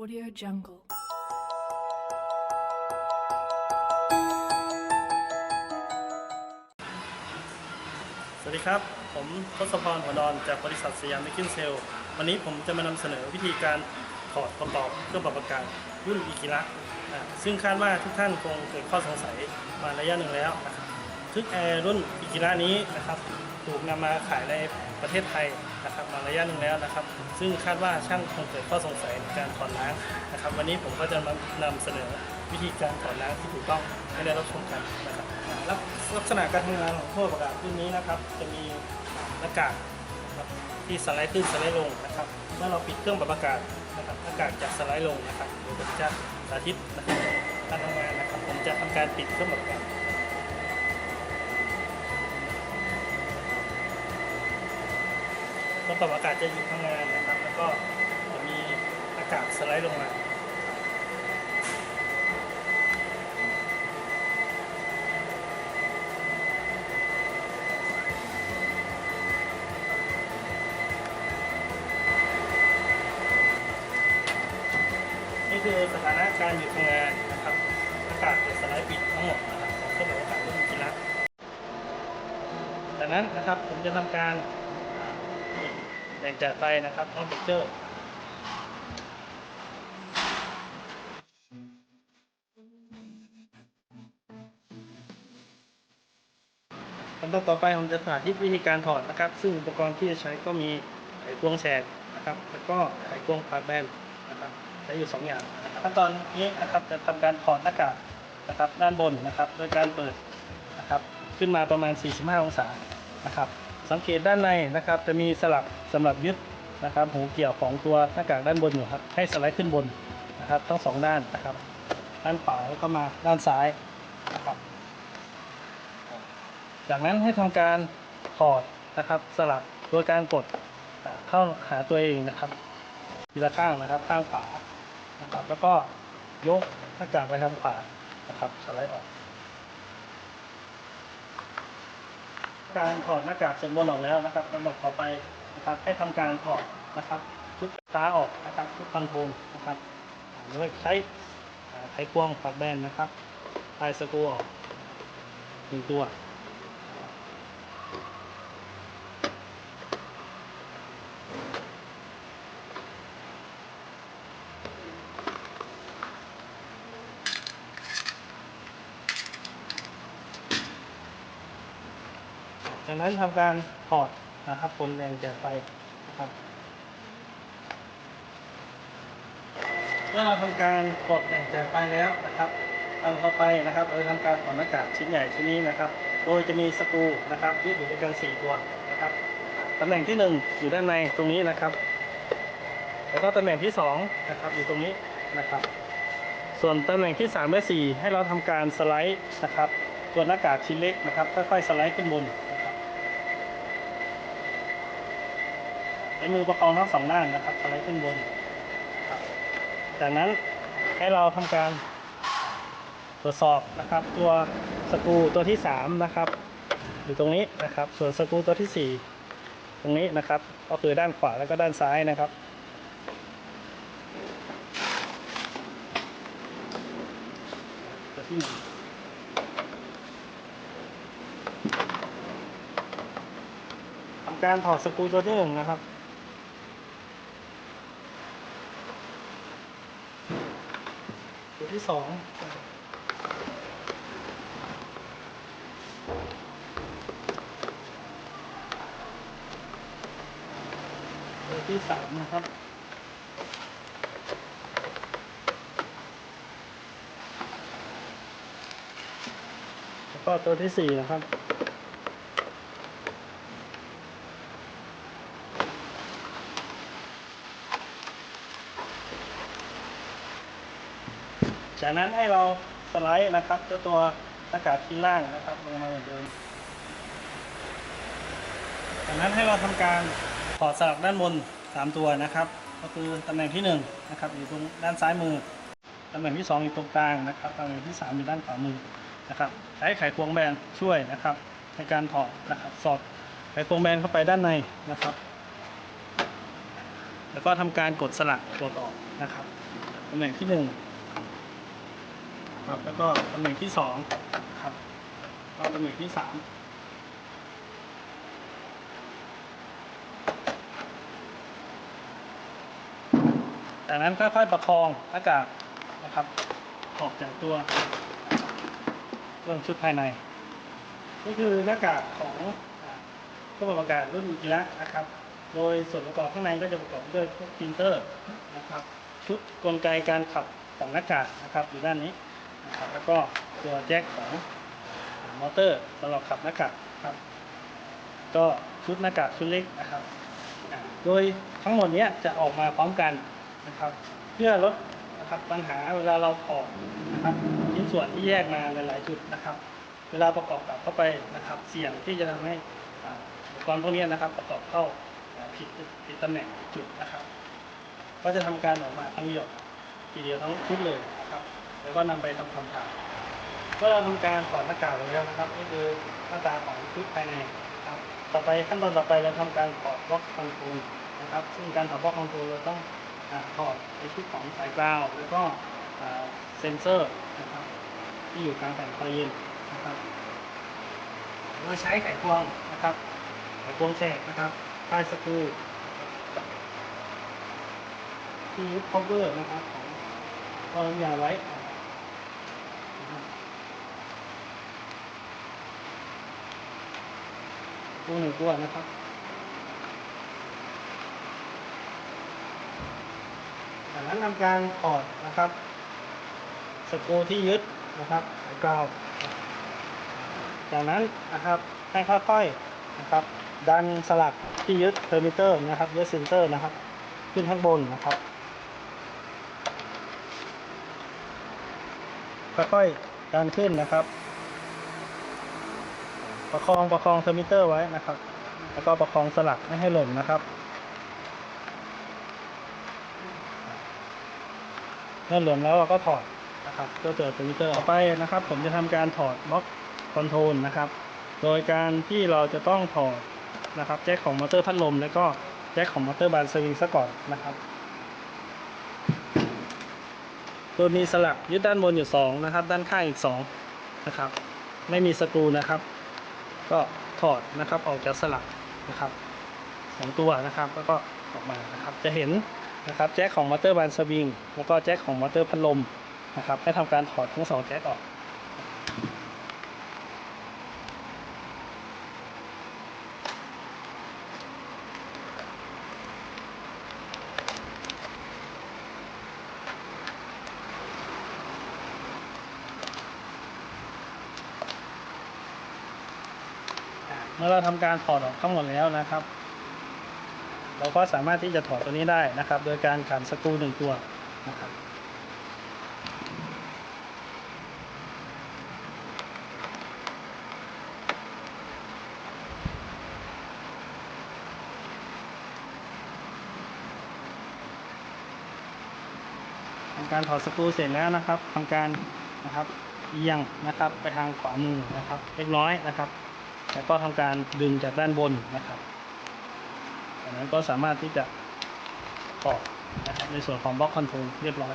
Audio Jungle. สวัสดีครับ ผมทศพรหัวดอนจากบริษัทสยามมิคินเซล วันนี้ผมจะมานำเสนอวิธีการถอดประกอบเครื่องปรับอากาศรุ่นอิกิระซึ่งคาดว่าทุกท่านคงเกิดข้อสงสัยมาระยะหนึ่งแล้วนะครับทึกแอร์รุ่นอิกิระนี้นะครับ ถูกนำมาขายในประเทศไทย นะครับมาระยะหนึ่งแล้วนะครับ ซึ่งคาดว่าช่างคงเกิดข้อสงสัยในการถอดล้างนะครับ วันนี้ผมก็จะมานำเสนอวิธีการถอดล้างที่ถูกต้องให้ได้รับชมกันนะครับแล้วลักษณะการทำงานของเครื่องปรับอากาศรุ่นนี้นะครับ จะมีหน้ากากที่สไลด์ขึ้นสไลด์ลงนะครับเมื่อเราปิดเครื่องปรับอากาศนะครับอากาศจะสไลด์ลงนะครับเดี๋ยวผมจะสาธิตนะครับการทำงานนะครับ ผมจะทำการปิดเครื่องปรับอากาศ เครื่องปรับอากาศจะหยุดทำงานนะครับ แล้วก็จะมีอากาศสไลด์ลงมานี่คือสถานะการหยุดทำงานนะครับ อากาศจะสไลด์ปิดทั้งหมดนะครับของเครื่องปรับอากาศรุ่นกิระจากนั้นนะครับผมจะทำการ แบ่งจ่ายไฟนะครับห้องเบเจอร์ขั้นตอนต่อไปผมจะสาธิตวิธีการถอดนะครับ ซึ่งอุปกรณ์ที่จะใช้ก็มีไขควงแฉกนะครับ แล้วก็ไขควงพาแบนนะครับใช้อยู่ 2 อย่างขั้นตอนนี้นะครับจะทำการถอดหน้ากากนะครับ ด้านบนนะครับ โดยการเปิดนะครับ ขึ้นมาประมาณ 45 องศานะครับ สังเกตด้านในนะครับจะมีสลักสำหรับยึดนะครับหูเกี่ยวของตัวหน้ากากด้านบนอยู่ครับให้สไลด์ขึ้นบนนะครับทั้งสองด้านนะครับ ด้านขวาแล้วก็มาด้านซ้ายนะครับจากนั้นให้ทำการถอดนะครับสลักโดยการกดเข้าหาตัวเองนะครับทีละข้างนะครับข้างขวานะครับแล้วก็ยกหน้ากากไปทางขวานะครับสไลด์ออก การถอดหน้ากากส่วนบนออกแล้วนะครับลำดับต่อไปนะครับให้ทำการถอดนะครับ ชุดตาออกนะครับชุดฟันโทรลนะครับอ่าโดยใช้ไขควงปักแบนนะครับปลายสกรูออกหนึ่งตัว จากนั้นทำการถอดนะครับปนแรงจากไฟครับเมื่อเราทำการกดแรงจากไฟแล้วนะครับทำเข้าไปนะครับเราจะทำการถอดหน้ากากชิ้นใหญ่ชิ้นนี้นะครับ โดยจะมีสกรูนะครับที่อยู่ด้วยกันสี่ตัวนะครับตำแหน่งที่หนึ่งอยู่ด้านในตรงนี้นะครับ แล้วก็ตำแหน่งที่สองนะครับอยู่ตรงนี้นะครับ ส่วนตำแหน่งที่3และ4ให้เราทำการสไลด์นะครับตัวหน้ากากชิ้นเล็กนะครับค่อยๆสไลด์ขึ้นบนนะครับใช้มือประคองทั้งสองด้านนะครับสไลด์ขึ้นบนครับจากนั้นให้เราทำการตรวจสอบนะครับ ตัวสกูตัวที่3นะครับอยู่ตรงนี้นะครับ ส่วนสกูตัวที่ 4 ตรงนี้นะครับ ก็คือด้านขวาแล้วก็ด้านซ้ายนะครับตัวที่หนึ่งทำการถอดสกูตัวที่หนึ่งนะครับ ตัว ที่สองตัวที่สามนะครับแล้วก็ตัวที่สี่นะครับ จากนั้นให้เราสไลด์นะครับเจ้าตัวหน้ากากชิ้นล่างนะครับลงมาเหมือนเดิม จากนั้นให้เราทำการถอดสลักด้านบน 3 ตัวนะครับ ก็คือตำแหน่งที่1นะครับอยู่ตรงด้านซ้ายมือตำแหน่งที่ 2 อยู่ตรงกลางนะครับตำแหน่งที่ 3 อยู่ด้านขวามือนะครับ ใช้ไขควงแบนช่วยนะครับ ในการถอดนะครับสอดไขควงแบนเข้าไปด้านในนะครับ แล้วก็ทำการกดสลักกดออกนะครับตำแหน่งที่หนึ่ง ครับ แล้วก็ตำแหน่งที่สองครับแล้วตำแหน่งที่สามจากนั้นค่อยๆประคองหน้ากากนะครับออกจากตัวเครื่องชุดภายใน นี่คือหน้ากากของเครื่องปรับอากาศรุ่นอีระนะครับ โดยส่วนประกอบข้างในก็จะประกอบด้วยพวกพิมพ์เตอร์นะครับ ชุดกลไกการขับของหน้ากากนะครับอยู่ด้านนี้ ครับแล้วก็ตัวแจ็คของมอเตอร์สำหรับขับหน้ากากครับ ก็ชุดหน้ากากชุดเล็กนะครับ โดยทั้งหมดนี้จะออกมาพร้อมกันนะครับ เพื่อลดนะครับปัญหาเวลาเราถอดนะครับชิ้นส่วนที่แยกมาหลาย ๆ จุดนะครับ เวลาประกอบกลับเข้าไปนะครับ เสี่ยงที่จะทำให้อุปกรณ์พวกนี้นะครับ ประกอบเข้าผิดผิดตำแหน่งจุดนะครับ ก็จะทำการออกมาทั้งหยดทีเดียวทั้งชุดเลยนะครับ แล้วก็นำไปทำความสะอาดเมื่อเราทำการถอดหน้ากากแล้วนะครับนี่คือหน้าตาของชุดภายในครับต่อไปขั้นตอนต่อไปเราทำการถอดบล็อกคอนโทรลนะครับ ซึ่งการถอดบล็อกคอนโทรลเราต้องอาถอดในชุดของสายกราวแล้วก็อ่าเซ็นเซอร์นะครับ ที่อยู่กลางแผ่นคอยเย็นนะครับโดยใช้ไขควงนะครับ ไขควงแฉกนะครับใต้สกรูที่ยึด cover นะครับของกองยาไว้นะครับ ตัวหนึ่งตัวนะครับจากนั้นทำการถอดนะครับสกูที่ยึดนะครับสายกราวจากนั้นนะครับให้ค่อยๆนะครับ ดันสลักที่ยึดเทอร์มิเตอร์นะครับยึดเซนเตอร์นะครับ ขึ้นข้างบนนะครับค่อยๆดันขึ้นนะครับ ประคองประคองเทอร์มิเตอร์ไว้นะครับ แล้วก็ประคองสลักไม่ให้หล่นนะครับเมื่อหล่นแล้วเราก็ถอดนะครับก็เจอทวิเตอร์ต่อไปนะครับ ผมจะทำการถอดบล็อกคอนโทรลนะครับ โดยการที่เราจะต้องถอดนะครับแจ็คของมอเตอร์พัดลม แล้วก็แจ็คของมอเตอร์บานสวิงซะก่อนนะครับโดยมีสลักยึดด้านบนอยู่สองนะครับ ด้านข้างอีกสองนะครับ ไม่มีสกรูนะครับ ก็ถอดนะครับออกจากสลักนะครับสองตัวนะครับแล้วก็ออกมานะครับจะเห็นนะครับแจ็คของมอเตอร์บานสวิงแล้วก็แจ็คของมอเตอร์พัดลมนะครับให้ทำการถอดทั้งสองแจ็คออก เมื่อเราทำการถอดออกทั้งหมดแล้วนะครับ เราก็สามารถที่จะถอดตัวนี้ได้นะครับ โดยการขันสกรูหนึ่งตัวนะครับทำการถอดสกรูเสร็จแล้วนะครับทำการนะครับเอียงนะครับ ไปทางขวามือนะครับ เล็กน้อยนะครับ แล้วก็ทำการดึงจากด้านบนนะครับจากนั้นก็สามารถที่จะต่อนะครับในส่วนของบล็อกคอนโทรลเรียบร้อย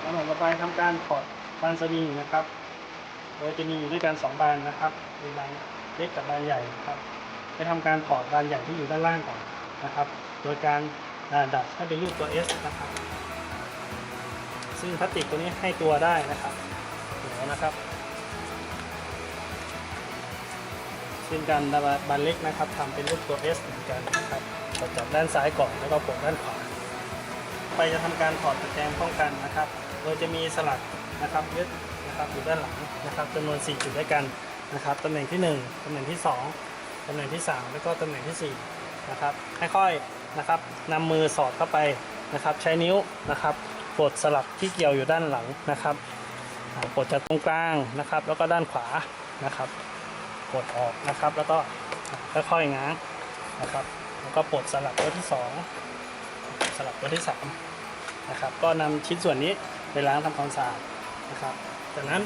แล้วต่อไปทำการถอดบานสวิงนะครับ โดยจะมีอยู่ด้วยกันสองบานนะครับเป็นบานเล็กกับบานใหญ่นะครับไปทำการถอดบานใหญ่ที่อยู่ด้านล่างก่อนนะครับ โดยการดัดให้เป็นรูปตัว S นะครับ ซึ่งพลาสติกตัวนี้ให้ตัวได้นะครับเดี๋ยวนะครับ ซึ่งการดัดบานเล็กนะครับทำเป็นรูปตัว S เหมือนกันนะครับเราจับด้านซ้ายก่อนแล้วก็กดด้านขวาไปจะทำการถอดตะแกรงป้องกันนะครับ โดยจะมีสลักนะครับยึดนะครับอยู่ด้านหลังนะครับจำนวน 4 จุดด้วยกันนะครับตำแหน่งที่ 1ตำแหน่งที่ 2ตำแหน่งที่ 3 แล้วก็ตำแหน่งที่4นะครับค่อยๆนะครับนำมือสอดเข้าไปนะครับ ใช้นิ้วนะครับกดสลักที่เกี่ยวอยู่ด้านหลังนะครับกดจากตรงกลางนะครับ แล้วก็ด้านขวานะครับ กดออกนะครับ แล้วก็ค่อยๆง้างนะครับ แล้วก็ปลดสลักตัวที่ 2 สลักตัวที่3นะครับ ก็นำชิ้นส่วนนี้ไปล้างทำความสะอาดนะครับ จากนั้น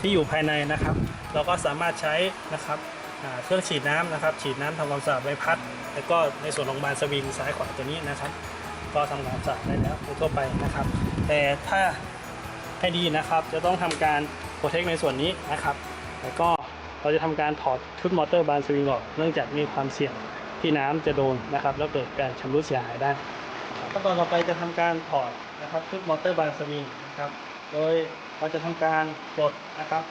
ที่อยู่ภายในนะครับ เราก็สามารถใช้นะครับเครื่องฉีดน้ำนะครับ ฉีดน้ำทำความสะอาดใบพัด แล้วก็ในส่วนของพยาบานสวิงซ้ายขวาตัวนี้นะครับ ก็ทำความสะอาดได้แล้วโดยทั่วไปนะครับ แต่ถ้าให้ดีนะครับจะต้องทำการโปรเทคในส่วนนี้นะครับ แล้วก็ เราจะทำการถอดชุดมอเตอร์บานสวิงออก เนื่องจากมีความเสี่ยงที่น้ำจะโดนนะครับ แล้วเกิดการชำรุดเสียหายได้ขั้นตอนต่อไปจะทำการถอดนะครับชุดมอเตอร์บานสวิงนะครับ โดยเราจะทำการปลดนะครับ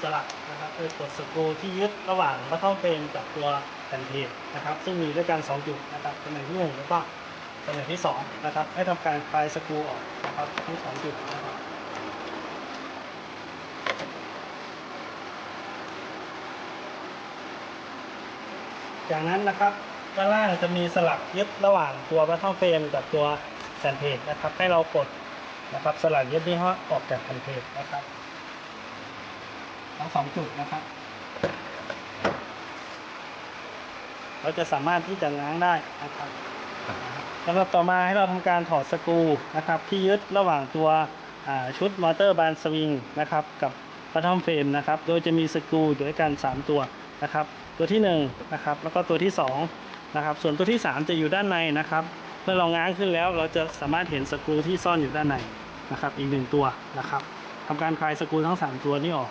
สลักนะครับโดยปลดสกรูที่ยึดระหว่างบัตเทิลเฟรมกับตัวแผ่นเพจนะครับ ซึ่งมีด้วยกัน2จุดนะครับตำแหน่งที่หนึ่งแล้วก็ตำแหน่งที่สองนะครับให้ทำการคลายสกรูออกนะครับที่สองจุดนะครับ จากนั้นนะครับด้านล่างจะมีสลักยึดระหว่างตัวบัตเทิลเฟรมกับตัวแผ่นเพจนะครับ ให้เรากดนะครับสลักยึดนี้ให้ออกจากแผ่นเพจนะครับทั้งสองจุดนะครับ เราจะสามารถที่จะง้างได้นะครับสำหรับต่อมาให้เราทำการถอดสกรูนะครับ ที่ยึดระหว่างตัวชุดมอเตอร์บานสวิงนะครับ กับบัตเทิลเฟรมนะครับ โดยจะมีสกรูอยู่ด้วยกัน 3 ตัว นะครับ ตัวที่1นะครับแล้วก็ตัวที่2นะครับส่วนตัวที่ 3 จะอยู่ด้านในนะครับ เมื่อเราง้างขึ้นแล้วเราจะสามารถเห็นสกรูที่ซ่อนอยู่ด้านในนะครับ อีกหนึ่งตัวนะครับทำการคลายสกรูทั้ง 3 ตัวนี้ออก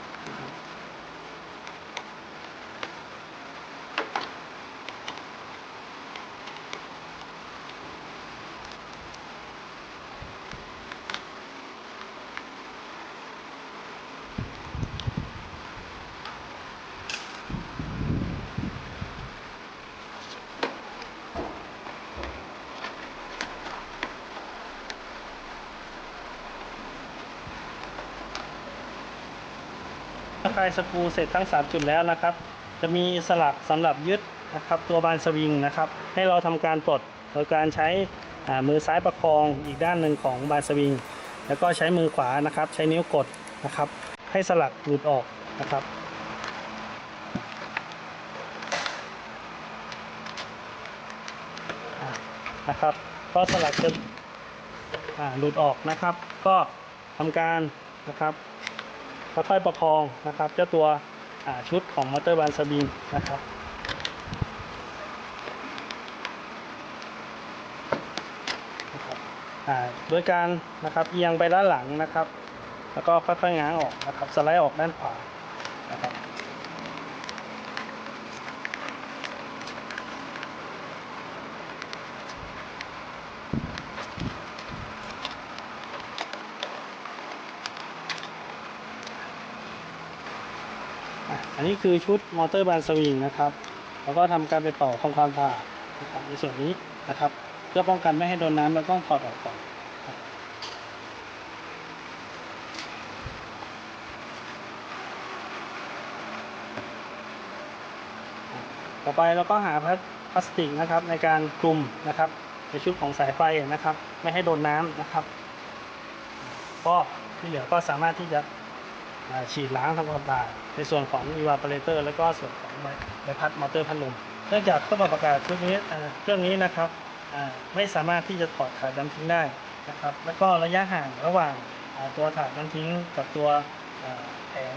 คลายสกรูเสร็จทั้ง 3 จุดแล้วนะครับ จะมีสลักสำหรับยึดนะครับตัวบานสวิงนะครับ ให้เราทำการปลดโดยการใช้มือซ้ายประคองอีกด้านหนึ่งของบานสวิง แล้วก็ใช้มือขวานะครับ ใช้นิ้วกดนะครับ ให้สลักหลุดออกนะครับนะครับ ก็สลักจะหลุดออกนะครับ ก็ทำการนะครับ ค่อยๆประคองนะครับเจ้าตัวชุดของมอเตอร์บานสบินนะครับโดยการนะครับเอียงไปด้านหลังนะครับ แล้วก็ค่อยๆง้างออกนะครับ สไลด์ออกด้านขวานะครับ นี้คือชุดมอเตอร์บานสวิงนะครับ แล้วก็ทำการไปเป่าทำความสะอาดนะครับในส่วนนี้นะครับ เพื่อป้องกันไม่ให้โดนน้ำแล้วก็ถอดออกก่อนต่อไปเราก็หาพลาสติกนะครับในการคลุมนะครับในชุดของสายไฟนะครับ ไม่ให้โดนน้ำนะครับ ก็ที่เหลือก็สามารถที่จะ ฉีดล้างทำความสะอาดในส่วนของ evaporator แล้วก็ส่วนของใบพัดมอเตอร์พัดลมเนื่องจากต้องปรับอากาศชุดนี้เครื่องนี้นะครับไม่สามารถที่จะถอดถาดน้ำทิ้งได้นะครับ แล้วก็ระยะห่างระหว่างตัวถาดน้ำทิ้งกับตัวแผง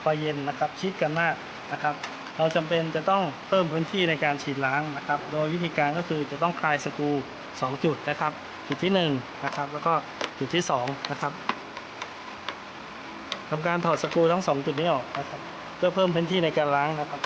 ไฟเย็นนะครับ ชิดกันมากนะครับ เราจำเป็นจะต้องเพิ่มพื้นที่ในการฉีดล้างนะครับ โดยวิธีการก็คือจะต้องคลายสกรู2 จุดนะครับ จุดที่1นะครับแล้วก็จุดที่2นะครับ ทำการถอดสกรูทั้งสองจุดนี้ออกนะครับ เพื่อเพิ่มพื้นที่ในการล้างนะครับ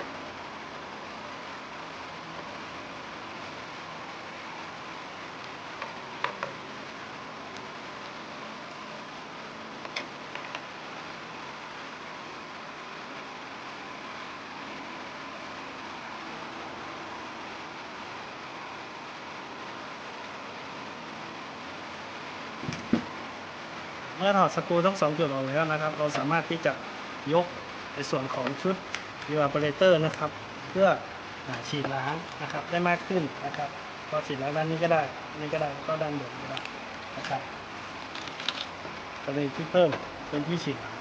เมื่อถอดสกรูทั้งสองจุดออกแล้วนะครับ เราสามารถที่จะยกในส่วนของชุด evaporator นะครับ เพื่อฉีดล้างนะครับ ได้มากขึ้นนะครับก็ฉีดล้างด้านนี้ก็ได้นี้ก็ได้ก็ด้านบนก็ได้นะครับก็เลยที่เพิ่มเป็นที่ฉีดล้าง